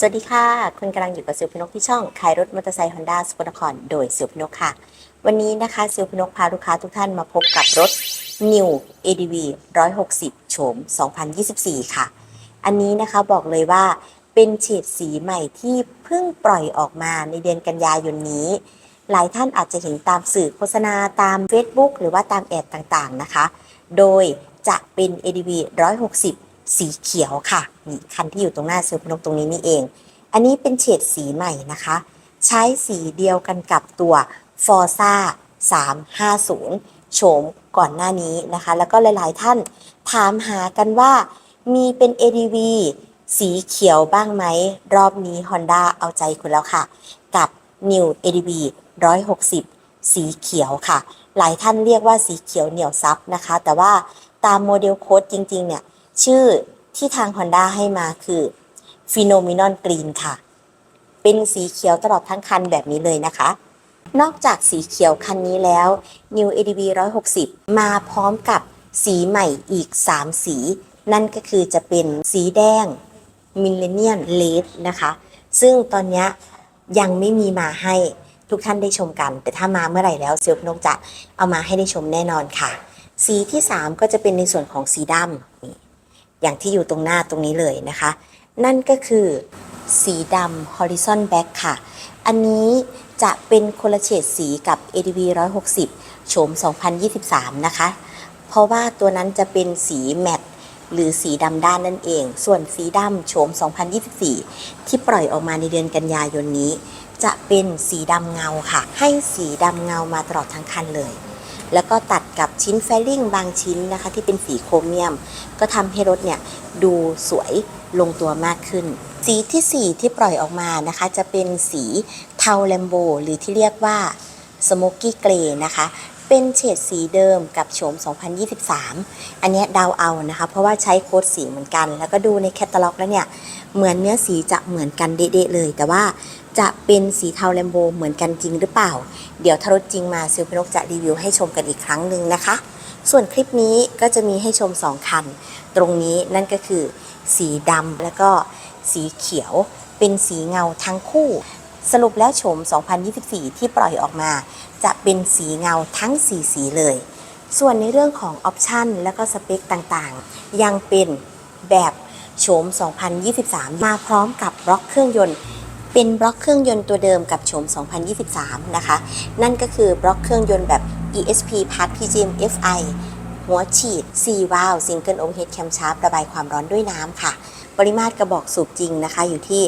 สวัสดีค่ะ คุณกำลังอยู่กับเซลพนกที่ช่องขายรถมอเตอร์ไซค์ฮอนด้าสปอร์ตคอนโดยเซลพนกค่ะ วันนี้นะคะเซลพนกพาลูกค้าทุกท่านมาพบกับรถ New ADV 160 โฉม 2024 ค่ะ อันนี้นะคะบอกเลยว่าเป็นเฉดสีใหม่ที่เพิ่งปล่อยออกมาในเดือนกันยายนนี้ หลายท่านอาจจะเห็นตามสื่อโฆษณาตาม Facebook หรือว่าตามแอดต่างๆนะคะ โดยจะเป็น ADV 160 สีเขียวค่ะนี่คันที่อยู่ตรงหน้าเซลล์พนกตรงนี้นี่เอง อันนี้เป็นเฉดสีใหม่นะคะ ใช้สีเดียวกันกับตัว Forza 350 โฉมก่อนหน้านี้นะคะ แล้วก็หลาย ๆ ท่านถามหากันว่ามีเป็น ADV สีเขียวบ้างไหม รอบนี้ Honda เอาใจคุณแล้วค่ะ กับ New ADV 160 สีเขียวค่ะ หลายท่านเรียกว่าสีเขียวเหนียวซับนะคะ แต่ว่าตามโมเดลโค้ดจริง ๆ เนี่ย ชื่อที่ทาง Honda ให้มาคือ Phenomenon Green ค่ะ เป็นสีเขียวตลอดทั้งคันแบบนี้เลยนะคะ นอกจากสีเขียวคันนี้แล้ว New ADV 160 มาพร้อมกับสีใหม่อีก 3 สี นั่นก็คือจะเป็นสีแดง Millennium Red นะคะ ซึ่งตอนนี้ยยังไม่มีมาให้ทุกท่านได้ชมกัน แต่ถ้ามาเมื่อไหร่แล้วเซลฟ์นกจะเอามาให้ได้ชมแน่นอนค่ะ สีที่ 3 ก็จะเป็นในส่วนของสีดำนี่ อย่างที่อยู่ตรงหน้าตรงนี้เลยนะคะ นั่นก็คือสีดำ Horizon Black ค่ะ อันนี้จะเป็นคนละเฉดสีกับ ADV 160 โฉม 2023 นะคะ เพราะว่าตัวนั้นจะเป็นสีแมตต์หรือสีดำด้านนั่นเอง ส่วนสีดำโฉม 2024 ที่ปล่อยออกมาในเดือนกันยายนนี้ จะเป็นสีดำเงาค่ะ ให้สีดำเงามาตลอดทั้งคันเลย แล้วก็ตัดกับชิ้นแฟลิ่งบางชิ้นนะคะ ที่เป็นสีโครเมียม ก็ทำให้รถเนี่ยดูสวยลงตัวมากขึ้น สีทีสี่ 4 ที่ปล่อยออกมานะคะ จะเป็นสีเทาแลมโบหรือที่เรียกว่าสโมกกี้เกรย์นะคะเป็นเฉดสีเดิมกับโฉม 2023 อันเนี้ยเดาเอานะคะ เพราะว่าใช้โค้ดสีเหมือนกัน แล้วก็ดูในแคตตาล็อกแล้วเนี่ย เหมือนเนื้อสีจะเหมือนกันเด๊ะๆเลย แต่ว่า จะเป็นสีเทาแลมโบเหมือนกันจริงหรือเปล่า เดี๋ยวถ้ารถจริงมาซิลพนกจะรีวิวให้ชมกันอีกครั้งหนึ่งนะคะ ส่วนคลิปนี้ก็จะมีให้ชม 2 คัน ตรงนี้นั่นก็คือ สีดำแล้วก็สีเขียวเป็นสีเงาทั้งคู่ สรุปแล้วโฉม 2024 ที่ปล่อยออกมา จะเป็นสีเงาทั้ง 4 สีเลย ส่วนในเรื่องของออปชันและก็สเปคต่างๆ ยังเป็นแบบโฉม 2023 มาพร้อมกับบล็อกเครื่องยนต์ เป็นบล็อกเครื่องยนต์ตัวเดิมกับโฉม 2023 นะคะ นั่นก็คือบล็อกเครื่องยนต์แบบ ESP Part PGM FI หัวฉีด 4 วาล์ว Single Overhead Camshaft ระบายความร้อนด้วยน้ำค่ะ ปริมาตรกระบอกสูบจริงนะคะอยู่ที่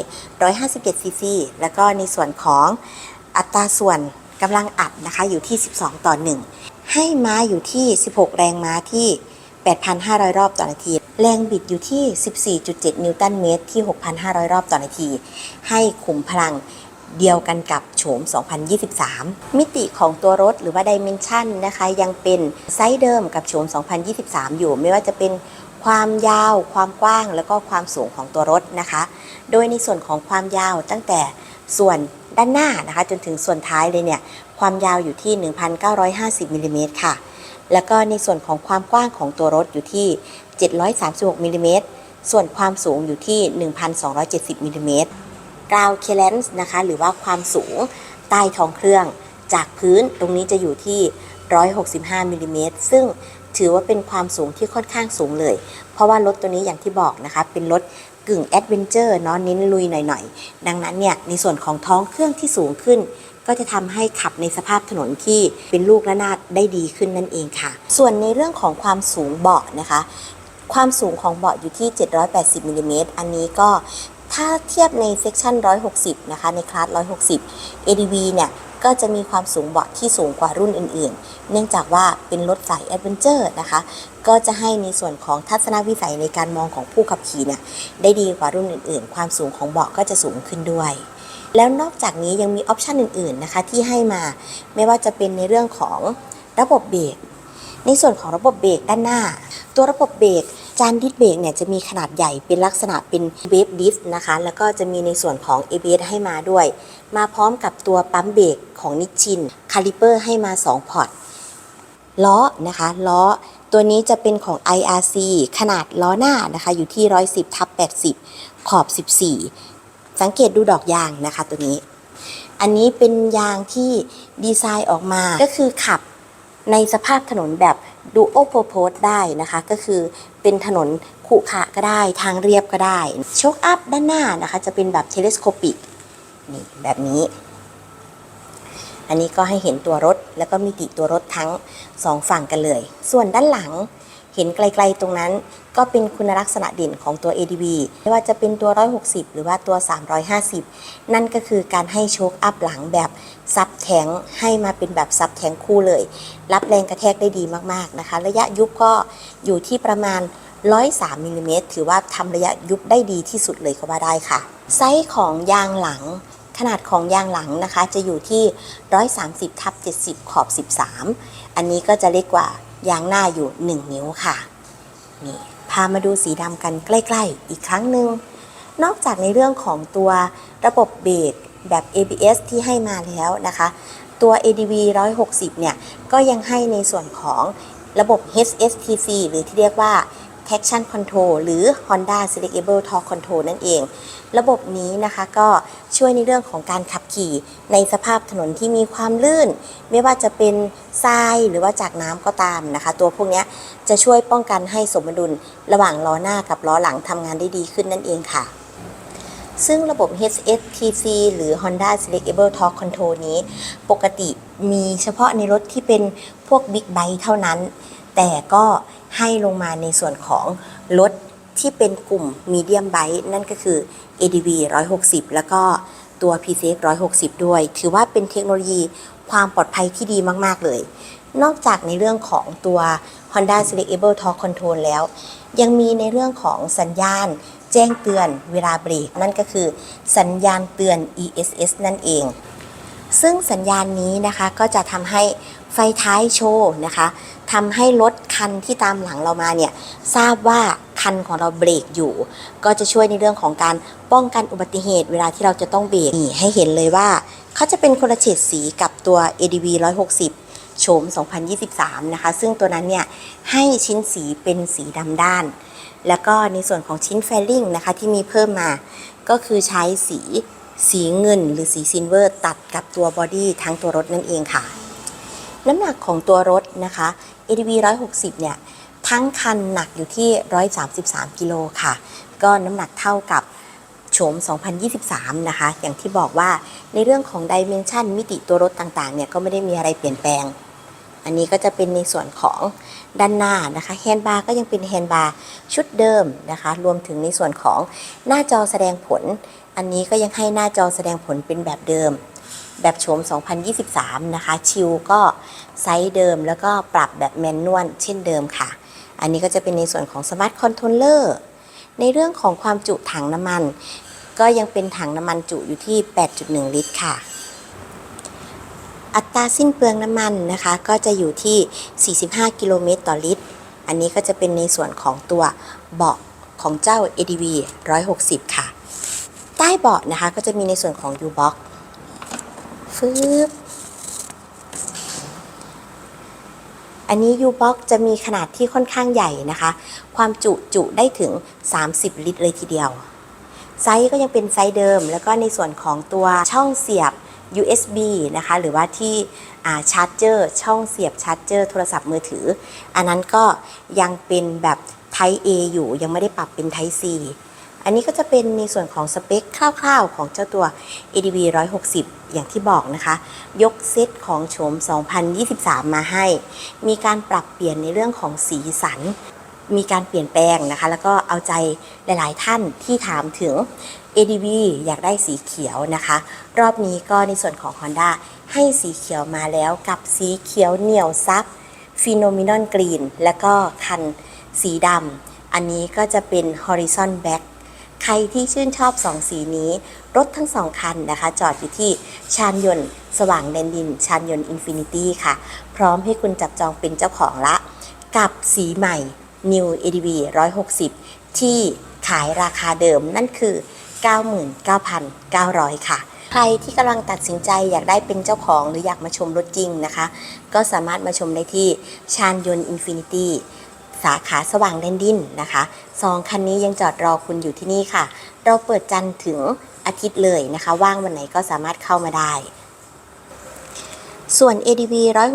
157 ซีซี แล้วก็ในส่วนของอัตราส่วนกำลังอัดนะคะอยู่ที่ 12 ต่อ 1 ให้ม้าอยู่ที่ 16 แรงม้าที่ 8,500 รอบต่อนาที แรงบิดอยู่ที่ 14.7 นิวตันเมตรที่ 6,500 รอบต่อนาที ให้ขุมพลังเดียวกันกับโฉม 2023 มิติของตัวรถหรือว่าดิเมนชันนะคะยังเป็นไซส์เดิมกับโฉม 2023 อยู่ไม่ว่าจะเป็นความยาว ความกว้าง แล้วก็ความสูงของตัวรถนะคะ โดยในส่วนของความยาวตั้งแต่ส่วนด้านหน้านะคะ จนถึงส่วนท้ายเลยเนี่ย ความยาวอยู่ที่ 1,950มิลลิเมตรค่ะ แล้วก็ในส่วนของความกว้างของตัวรถอยู่ที่ 736มิลลิเมตร ส่วนความสูงอยู่ที่ 1,270มิลลิเมตรกราวเคเลนส์นะคะ หรือว่าความสูงใต้ท้องเครื่อง จากพื้นตรงนี้จะอยู่ที่ 165มิลลิเมตร ซึ่งถือว่าเป็นความสูงที่ค่อนข้างสูงเลย เพราะว่ารถตัวนี้อย่างที่บอกนะคะ เป็นรถกึ่งแอดเวนเจอร์เนาะเน้นลุยหน่อยๆ ดังนั้นเนี่ย ในส่วนของท้องเครื่องที่สูงขึ้น ก็จะทำให้ขับในสภาพถนนที่เป็นลูกระนาดได้ดีขึ้นนั่นเองค่ะ ส่วนในเรื่องของความสูงเบาะนะคะ ความสูงของเบาะอยู่ที่ 780มิลลิเมตรอันนี้ก็ถ้าเทียบในเซกชัน160 นะคะ ในคลาส 160 ADV เนี่ย ก็จะมีความสูงเบาะที่สูงกว่ารุ่นอื่นๆ เนื่องจากว่าเป็นรถสายแอดเวนเจอร์นะคะ ก็จะให้ในส่วนของทัศนวิสัยในการมองของผู้ขับขี่เนี่ย ได้ดีกว่ารุ่นอื่นๆ ความสูงของเบาะก็จะสูงขึ้นด้วย แล้วนอกจากนี้ยังมีออปชันอื่นๆนะคะที่ให้มาไม่ว่าจะเป็นในเรื่องของระบบเบรกในส่วนของระบบเบรกด้านหน้า ตัวระบบเบรกจานดิสเบรกเนี่ยจะมีขนาดใหญ่เป็นลักษณะเป็นเวฟดิสนะคะ แล้วก็จะมีในส่วนของ ABS ให้มาด้วย มาพร้อมกับตัวปั๊มเบรกของนิชชินคาลิเปอร์ให้มา 2 พอร์ตล้อนะคะล้อตัวนี้จะเป็นของ IRC ขนาดล้อหน้านะคะ อยู่ที่ 110ทับ80 ขอบ 14 สังเกตดูดอกยางนะคะตัวนี้ อันนี้เป็นยางที่ดีไซน์ออกมาก็คือขับในสภาพถนนแบบดูโอโพโพสได้นะคะ ก็คือเป็นถนนขรุขระก็ได้ทางเรียบก็ได้โชคอัพด้านหน้านะคะ จะเป็นแบบเทเลสโคปิกนี่แบบนี้ อันนี้ก็ให้เห็นตัวรถ แล้วก็มิติตัวรถทั้งสองฝั่งกันเลย ส่วนด้านหลัง เห็นไกลๆตรงนั้น ก็เป็นคุณลักษณะเด่นของตัว ADV ไม่ว่าจะเป็นตัว 160 หรือว่าตัว 350 นั่นก็คือการให้โชคอัพหลังแบบซับแทงให้มาเป็นแบบซับแทงคู่เลย รับแรงกระแทกได้ดีมากๆนะคะ ระยะยุบก็อยู่ที่ประมาณ 103มิลลิเมตรถือว่าทำระยะยุบได้ดีที่สุดเลยก็ว่าได้ค่ะ ไซส์ของยางหลังขนาดของยางหลังนะคะจะอยู่ที่ 130ทับ70 ขอบ 13 อันนี้ก็จะเล็กกว่า ยางหน้าอยู่ 1 นิ้วค่ะนี่พามาดูสีดำกันใกล้ ๆ อีกครั้งหนึ่งนอกจากในเรื่องของตัวระบบเบรกแบบ ABS ที่ให้มาแล้วนะคะ ตัว ADV 160 เนี่ย ก็ยังให้ในส่วนของระบบ HSTC หรือที่เรียกว่า Traction Control หรือ Honda Selectable Torque Control นั่นเอง ระบบนี้นะคะก็ช่วยในเรื่องของการขับขี่ในสภาพถนนที่มีความลื่น ไม่ว่าจะเป็นทรายหรือว่าจากน้ำก็ตามนะคะ ตัวพวกนี้จะช่วยป้องกันให้สมดุลระหว่างล้อหน้ากับล้อหลังทำงานได้ดีขึ้นนั่นเองค่ะซึ่งระบบ HSTC หรือ Honda Selectable Torque Control นี้ ปกติมีเฉพาะในรถที่เป็นพวก Big Bike เท่านั้น แต่ก็ ให้ลงมาในส่วนของรถที่เป็นกลุ่ม Medium Bike นั่นก็คือ ADV 160 แล้วก็ตัว PCX 160 ด้วย ถือว่าเป็นเทคโนโลยีความปลอดภัยที่ดีมาก ๆ เลย นอกจากในเรื่องของตัว Honda Selectable Torque Control แล้ว ยังมีในเรื่องของสัญญาณแจ้งเตือนเวลาเบรก นั่นก็คือสัญญาณเตือน ESS นั่นเอง ซึ่งสัญญาณนี้นะคะก็จะทำให้ ไฟท้ายโชว์นะคะทำให้รถคันที่ตามหลังเรามาเนี่ยทราบว่าคันของเราเบรกอยู่ ก็จะช่วยในเรื่องของการป้องกันอุบัติเหตุ เวลาที่เราจะต้องเบรกนี่ให้เห็นเลยว่าเขาจะเป็นคนละเฉดสีกับตัว ADV 160โฉม 2023 นะคะ ซึ่งตัวนั้นเนี่ย ให้ชิ้นสีเป็นสีดำด้าน แล้วก็ในส่วนของชิ้นแฟลิ่งนะคะ ที่มีเพิ่มมา ก็คือใช้สีสีเงินหรือสีซิลเวอร์ ตัดกับตัวบอดี้ทั้งตัวรถนั่นเองค่ะ น้ำหนักของตัวรถนะคะ ADV 160 เนี่ย ทั้งคันหนักอยู่ที่ 133 กิโลค่ะ ก็น้ำหนักเท่ากับโฉม 2023 นะคะ อย่างที่บอกว่าในเรื่องของดิเมนชันมิติตัวรถต่างๆ เนี่ยก็ไม่ได้มีอะไรเปลี่ยนแปลง อันนี้ก็จะเป็นในส่วนของด้านหน้านะคะแฮนด์บาร์ก็ยังเป็นแฮนด์บาร์ชุดเดิมนะคะ รวมถึงในส่วนของหน้าจอแสดงผล อันนี้ก็ยังให้หน้าจอแสดงผลเป็นแบบเดิม แบบโฉม 2023 นะคะ ชิลก็ไซส์เดิมแล้วก็ปรับแบบแมนนวลเช่นเดิมค่ะ อันนี้ก็จะเป็นในส่วนของสมาร์ทคอนโทรลเลอร์ในเรื่องของความจุถังน้ำมัน ก็ยังเป็นถังน้ำมันจุอยู่ที่ 8.1 ลิตรค่ะ อัตราสิ้นเปลืองน้ำมันนะคะ ก็จะอยู่ที่ 45 กิโลเมตรต่อลิตร อันนี้ก็จะเป็นในส่วนของตัวเบาะของเจ้า ADV 160 ค่ะ ใต้เบาะนะคะก็จะมีในส่วนของ U-Box ฟืบอันนี้ U-Box จะมีขนาดที่ค่อนข้างใหญ่นะคะ ความจุจุได้ถึง 30 ลิตรเลยทีเดียว ไซส์ก็ยังเป็นไซส์เดิม แล้วก็ในส่วนของตัวช่องเสียบ USB นะคะ หรือว่าที่ชาร์จเจอร์ ช่องเสียบชาร์จเจอร์ โทรศัพท์มือถือ อันนั้นก็ยังเป็นแบบ Type A อยู่ ยังไม่ได้ปรับเป็น Type C อันนี้ก็จะเป็นในส่วนของสเปคคร่าวๆ ของเจ้าตัว ADV 160 อย่างที่บอกนะคะ ยกเซตของโฉม 2023 มาให้ มีการปรับเปลี่ยนในเรื่องของสีสัน มีการเปลี่ยนแปลงนะคะ แล้วก็เอาใจหลายๆท่านที่ถามถึง ADV อยากได้สีเขียวนะคะ รอบนี้ก็ในส่วนของ Honda ให้สีเขียวมาแล้วกับสีเขียวเหนียวซับฟิโนมินอนกรีน และก็คันสีดำ อันนี้ก็จะเป็น Horizon Black ใครที่ชื่นชอบสองสีนี้ รถทั้งสองคันนะคะ จอดอยู่ที่ชานยนต์สว่างแดนดิน ชานยนต์อินฟินิตี้ค่ะ พร้อมให้คุณจับจองเป็นเจ้าของละ กับสีใหม่ New ADV 160 ที่ขายราคาเดิมนั่นคือ 99,900 ค่ะ ใครที่กำลังตัดสินใจอยากได้เป็นเจ้าของหรืออยากมาชมรถจริงนะคะ ก็สามารถมาชมได้ที่ชานยนต์อินฟินิตี้ สาขาสว่างแดนดินนะคะสองคันนี้ยังจอดรอคุณอยู่ที่นี่ค่ะ เราเปิดจันทร์ถึงอาทิตย์เลยนะคะ ว่างวันไหนก็สามารถเข้ามาได้ ส่วน ADV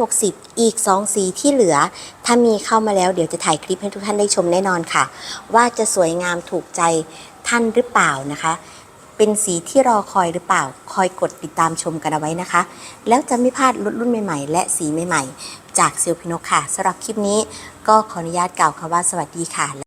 160 อีก 2 สีที่เหลือ ถ้ามีเข้ามาแล้วเดี๋ยวจะถ่ายคลิปให้ทุกท่านได้ชมแน่นอนค่ะ ว่าจะสวยงามถูกใจท่านหรือเปล่านะคะเป็นสีที่รอคอยหรือเปล่า คอยกดติดตามชมกันเอาไว้นะคะ แล้วจะไม่พลาดรุ่นใหม่ๆ และสีใหม่ๆ จากเซลพิโนค่ะสำหรับคลิปนี้ ก็ขออนุญาตกล่าวคำว่าสวัสดีค่ะ